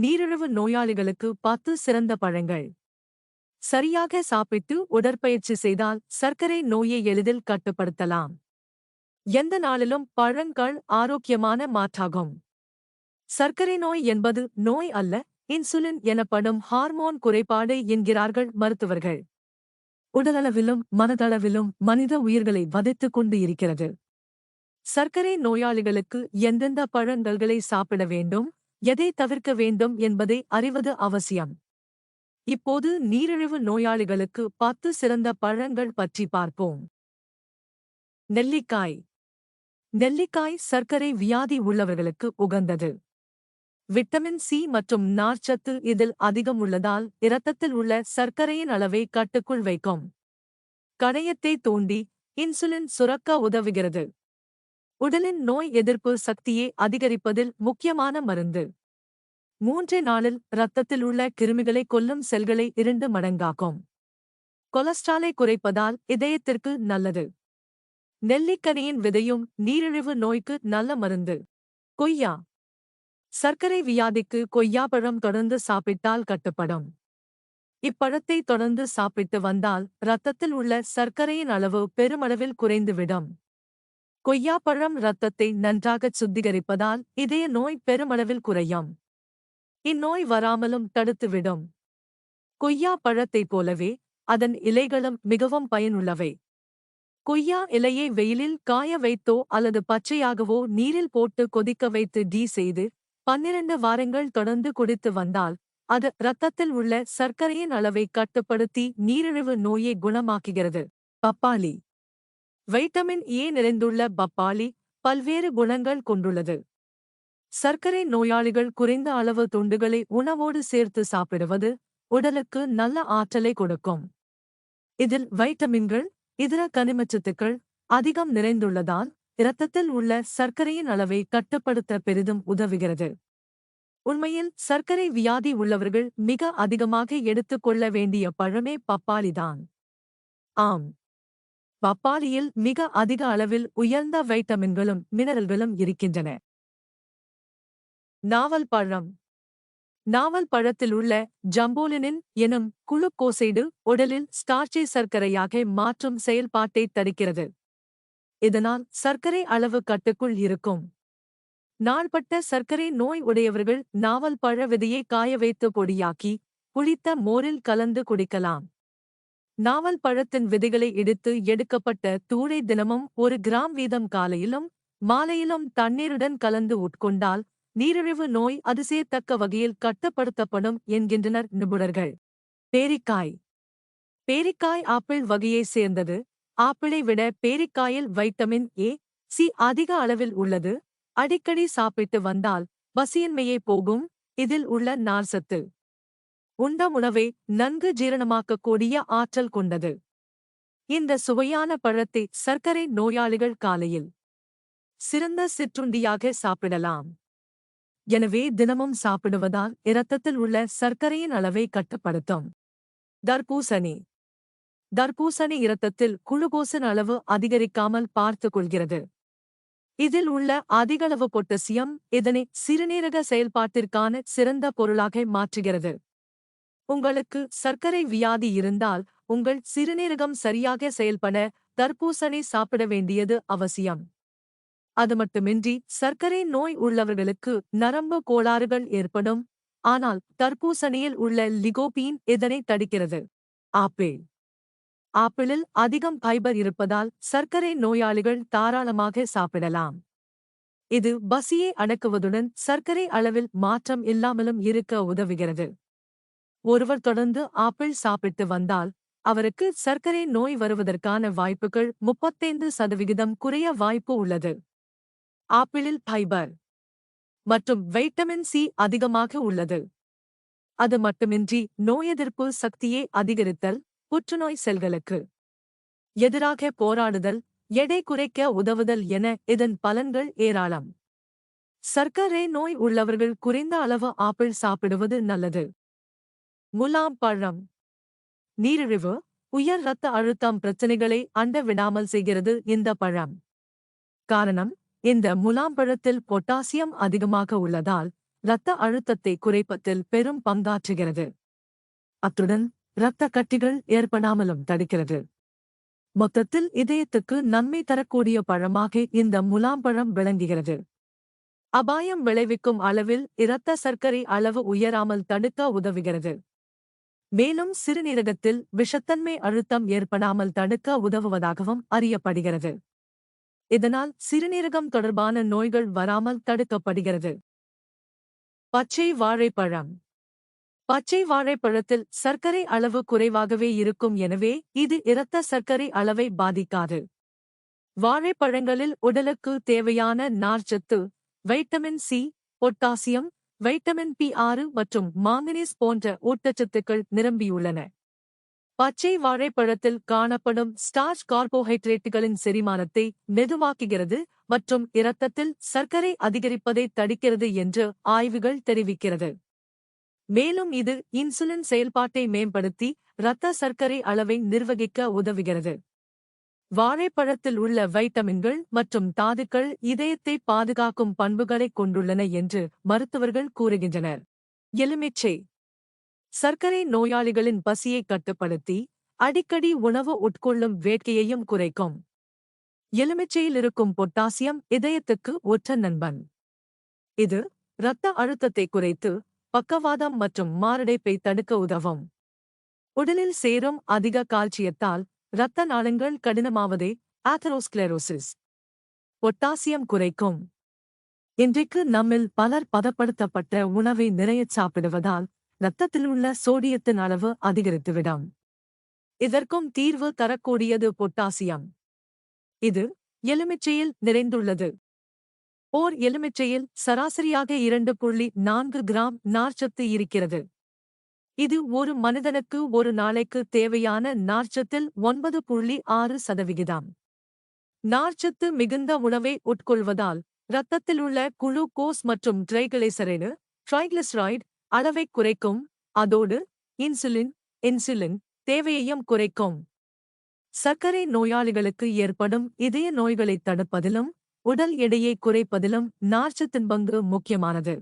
நீரிழிவு நோயாளிகளுக்கு பத்து சிறந்த பழங்கள். சரியாக சாப்பிட்டு உடற்பயிற்சி செய்தால் சர்க்கரை நோயை எளிதில் கட்டுப்படுத்தலாம். எந்த நாளிலும் பழங்கள் ஆரோக்கியமான மாற்றாகும். சர்க்கரை நோய் என்பது நோய் அல்ல இன்சுலின் எனப்படும் ஹார்மோன் குறைபாடு என்கிறார்கள் மருத்துவர்கள். உடலளவிலும் மனதளவிலும் மனித உயிர்களை வதைத்துக் கொண்டு இருக்கிறது. சர்க்கரை நோயாளிகளுக்கு எந்தெந்த பழங்கள்களை சாப்பிட வேண்டும்? எதை தவிர்க்க வேண்டும் என்பதை அறிவது அவசியம். இப்போது நீரிழிவு நோயாளிகளுக்கு பத்து சிறந்த பழங்கள் பற்றி பார்ப்போம். நெல்லிக்காய். நெல்லிக்காய் சர்க்கரை வியாதி உள்ளவர்களுக்கு உகந்தது. விட்டமின் சி மற்றும் நார்ச்சத்து இதில் அதிகம் உள்ளதால் இரத்தத்தில் உள்ள சர்க்கரையின் அளவை கட்டுக்குள் வைக்கும். கடையத்தை தூண்டி இன்சுலின் சுரக்க உதவுகிறது. உடலின் நோய் எதிர்ப்பு சக்தியை அதிகரிப்பதில் முக்கியமான மருந்து. மூன்றே நாளில் இரத்தத்தில் உள்ள கிருமிகளை கொல்லும் செல்களை இரண்டு மடங்காக்கும். கொலஸ்ட்ராலை குறைப்பதால் இதயத்திற்கு நல்லது. நெல்லிக்கனியின் விதையும் நீரிழிவு நோய்க்கு நல்ல மருந்து. கொய்யா. சர்க்கரை வியாதிக்கு கொய்யாப்பழம் தொடர்ந்து சாப்பிட்டால் கட்டுப்படும். இப்பழத்தை தொடர்ந்து சாப்பிட்டு வந்தால் இரத்தத்தில் உள்ள சர்க்கரையின் அளவு பெருமளவில் குறைந்துவிடும். கொய்யாப்பழம் இரத்தத்தை நன்றாகச் சுத்திகரிப்பதால் இதய நோய் பெருமளவில் குறையும். இந்நோய் வராமலும் தடுத்துவிடும். கொய்யா பழத்தைப் போலவே அதன் இலைகளும் மிகவும் பயனுள்ளவை. கொய்யா இலையை வெயிலில் காய வைத்தோ அல்லது பச்சையாகவோ நீரில் போட்டு கொதிக்க வைத்து டீ செய்து பன்னிரண்டு வாரங்கள் தொடர்ந்து குடித்து வந்தால் அது இரத்தத்தில் உள்ள சர்க்கரையின் அளவை கட்டுப்படுத்தி நீரிழிவு நோயை குணமாக்குகிறது. பப்பாளி வைட்டமின் ஏ நிறைந்துள்ள பப்பாளி பல்வேறு குணங்கள் கொண்டுள்ளது. சர்க்கரை நோயாளிகள் குறைந்த அளவு துண்டுகளை உணவோடு சேர்த்து சாப்பிடுவது உடலுக்கு நல்ல ஆற்றலை கொடுக்கும். இதில் வைட்டமின்கள் இதர கனிமச்சத்துக்கள் அதிகம் நிறைந்துள்ளதால் இரத்தத்தில் உள்ள சர்க்கரையின் அளவை கட்டுப்படுத்த பெரிதும் உதவுகிறது. உண்மையில் சர்க்கரை வியாதி உள்ளவர்கள் மிக அதிகமாக எடுத்துக்கொள்ள வேண்டிய பழமே பப்பாளிதான் ஆம். பப்பாளியில் மிக அதிக அளவில் உயர்ந்த வைட்டமின்களும் மினரல்களும் இருக்கின்றன. நாவல் பழம். நாவல் பழத்தில் உள்ள ஜம்போலினின் எனும் குளுக்கோசைடு உடலில் ஸ்டார்ச்சை சர்க்கரையாக மாற்றும் செயல்பாட்டை தடுக்கிறது. இதனால் சர்க்கரை அளவு கட்டுக்குள் இருக்கும். நாள்பட்ட சர்க்கரை நோய் உடையவர்கள் நாவல் பழ விதையை காய வைத்து பொடியாக்கி புளித்த மோரில் கலந்து குடிக்கலாம். நாவல் பழத்தின் விதைகளை இடித்து எடுக்கப்பட்ட தூளை தினமும் ஒரு கிராம் வீதம் காலையிலும் மாலையிலும் தண்ணீருடன் கலந்து உட்கொண்டால் நீரிழிவு நோய் அதிசயத்தக்க வகையில் கட்டுப்படுத்தப்படும் என்கின்றனர் நிபுணர்கள். பேரிக்காய். பேரிக்காய் ஆப்பிள் வகையைச் சேர்ந்தது. ஆப்பிளை விட பேரிக்காயில் வைட்டமின் ஏ சி அதிக அளவில் உள்ளது. அடிக்கடி சாப்பிட்டு வந்தால் பசியின்மையே போகும். இதில் உள்ள நார்சத்து உண்ட உணவை நன்கு ஜீரணமாக்கக்கூடிய ஆற்றல் கொண்டது. இந்த சுவையான பழத்தை சர்க்கரை நோயாளிகள் காலையில் சிறந்த சிற்றுண்டியாக சாப்பிடலாம். எனவே தினமும் சாப்பிடுவதால் இரத்தத்தில் உள்ள சர்க்கரையின் அளவை கட்டுப்படுத்தும். தர்பூசணி. தர்பூசணி இரத்தத்தில் குளுகோசின் அளவு அதிகரிக்காமல் பார்த்துக் கொள்கிறது. இதில் உள்ள அதிகளவு பொட்டசியம் இதனை சிறுநீரக செயல்பாட்டிற்கான சிறந்த பொருளாக மாற்றுகிறது. உங்களுக்கு சர்க்கரை வியாதி இருந்தால் உங்கள் சிறுநீரகம் சரியாக செயல்பட தர்பூசணி சாப்பிட வேண்டியது அவசியம். அது மட்டுமின்றி சர்க்கரை நோய் உள்ளவர்களுக்கு நரம்பு கோளாறுகள் ஏற்படும். ஆனால் தர்பூசணியில் உள்ள லிகோபீன் இதனை தடுக்கிறது? ஆப்பிள். ஆப்பிளில் அதிகம் ஃபைபர் இருப்பதால் சர்க்கரை நோயாளிகள் தாராளமாக சாப்பிடலாம். இது பசியை அடக்குவதுடன் சர்க்கரை அளவில் மாற்றம் இல்லாமலும் இருக்க உதவுகிறது. ஒருவர் தொடர்ந்து ஆப்பிள் சாப்பிட்டு வந்தால் அவருக்கு சர்க்கரை நோய் வருவதற்கான வாய்ப்புகள் முப்பத்தைந்து சதவிகிதம் குறைய வாய்ப்பு உள்ளது. ஆப்பிளில் ஃபைபர் மற்றும் வைட்டமின் சி அதிகமாக உள்ளது. அது மட்டுமின்றி நோய் எதிர்ப்பு சக்தியை அதிகரித்தல் புற்றுநோய் செல்களுக்கு எதிராக போராடுதல் எடை குறைக்க உதவுதல் என இதன் பலன்கள் ஏராளம். சர்க்கரை நோய் உள்ளவர்கள் குறைந்த அளவு ஆப்பிள் சாப்பிடுவது நல்லது. முலாம் பழம். நீரிழிவு உயர் இரத்த அழுத்தம் பிரச்சனைகளை அண்ட விடாமல் செய்கிறது இந்த பழம். காரணம் இந்த முலாம் பழத்தில் பொட்டாசியம் அதிகமாக உள்ளதால் இரத்த அழுத்தத்தை குறைப்பதில் பெரும் பங்காற்றுகிறது. அத்துடன் இரத்த கட்டிகள் ஏற்படாமலும் தடுக்கிறது. மொத்தத்தில் இதயத்துக்கு நன்மை தரக்கூடிய பழமாக இந்த முலாம்பழம் விளங்குகிறது. அபாயம் விளைவிக்கும் அளவில் இரத்த சர்க்கரை அளவு உயராமல் தடுக்க உதவுகிறது. மேலும் சிறுநீரகத்தில் விஷத்தன்மை அழுத்தம் ஏற்படாமல் தடுக்க உதவுவதாகவும் அறியப்படுகிறது. இதனால் சிறுநீரகம் தொடர்பான நோய்கள் வராமல் தடுக்கப்படுகிறது. பச்சை வாழைப்பழம். பச்சை வாழைப்பழத்தில் சர்க்கரை அளவு குறைவாகவே இருக்கும் எனவே இது இரத்த சர்க்கரை அளவை பாதிக்காது. வாழைப்பழங்களில் உடலுக்கு தேவையான நார்ச்சத்து vitamin C potassium vitamin B ஆறு மற்றும் மாங்கனீஸ் போன்ற ஊட்டச்சத்துக்கள் நிரம்பியுள்ளன. பச்சை வாழைப்பழத்தில் காணப்படும் ஸ்டார்ச் கார்போஹைட்ரேட்டுகளின் செரிமானத்தை மெதுவாக்குகிறது மற்றும் இரத்தத்தில் சர்க்கரை அதிகரிப்பதை தடுக்கிறது என்று ஆய்வுகள் தெரிவிக்கிறது. மேலும் இது இன்சுலின் செயல்பாட்டை மேம்படுத்தி இரத்த சர்க்கரை அளவை நிர்வகிக்க உதவுகிறது. வாழைப்பழத்தில் உள்ள வைட்டமின்கள் மற்றும் தாதுக்கள் இதயத்தை பாதுகாக்கும் பண்புகளைக் கொண்டுள்ளன என்று மருத்துவர்கள் கூறுகின்றனர். எலுமிச்சை. சர்க்கரை நோயாளிகளின் பசியை கட்டுப்படுத்தி அடிக்கடி உணவு உட்கொள்ளும் வேட்கையையும் குறைக்கும். எலுமிச்சையில் இருக்கும் பொட்டாசியம் இதயத்துக்கு ஒற்ற நண்பன். இது இரத்த அழுத்தத்தை குறைத்து பக்கவாதம் மற்றும் மாரடைப்பை தடுக்க உதவும். உடலில் சேரும் அதிக கால்சியத்தால் இரத்த நாளங்கள் கடினமாவதே ஆத்தரோஸ்கிளரோசிஸ் பொட்டாசியம் குறைக்கும். இன்றைக்கு நம்மில் பலர் பதப்படுத்தப்பட்ட உணவை நிறையச் சாப்பிடுவதால் இரத்தத்தில் உள்ள சோடியத்தின் அளவு அதிகரித்துவிடும். இதற்கும் தீர்வு தரக்கூடியது பொட்டாசியம். இது எலுமிச்சையில் நிறைந்துள்ளது. ஓர் எலுமிச்சையில் சராசரியாக இரண்டு புள்ளி நான்கு கிராம் நார்ச்சத்து இருக்கிறது. இது ஒரு மனிதனுக்கு ஒரு நாளைக்கு தேவையான நார்ச்சத்தில் ஒன்பது புள்ளி ஆறு சதவிகிதம். நார்ச்சத்து மிகுந்த உணவை உட்கொள்வதால் இரத்தத்திலுள்ள குளுக்கோஸ் மற்றும் ட்ரைகிளைசரைடு ட்ரைகிளிசரைடு அளவை குறைக்கும் அதோடு இன்சுலின் இன்சுலின் தேவையையும் குறைக்கும். சர்க்கரை நோயாளிகளுக்கு ஏற்படும் இதய நோய்களைத் தடுப்பதிலும் உடல் எடையை குறைப்பதிலும் நார்ச்சத்தின் பங்கு முக்கியமானது.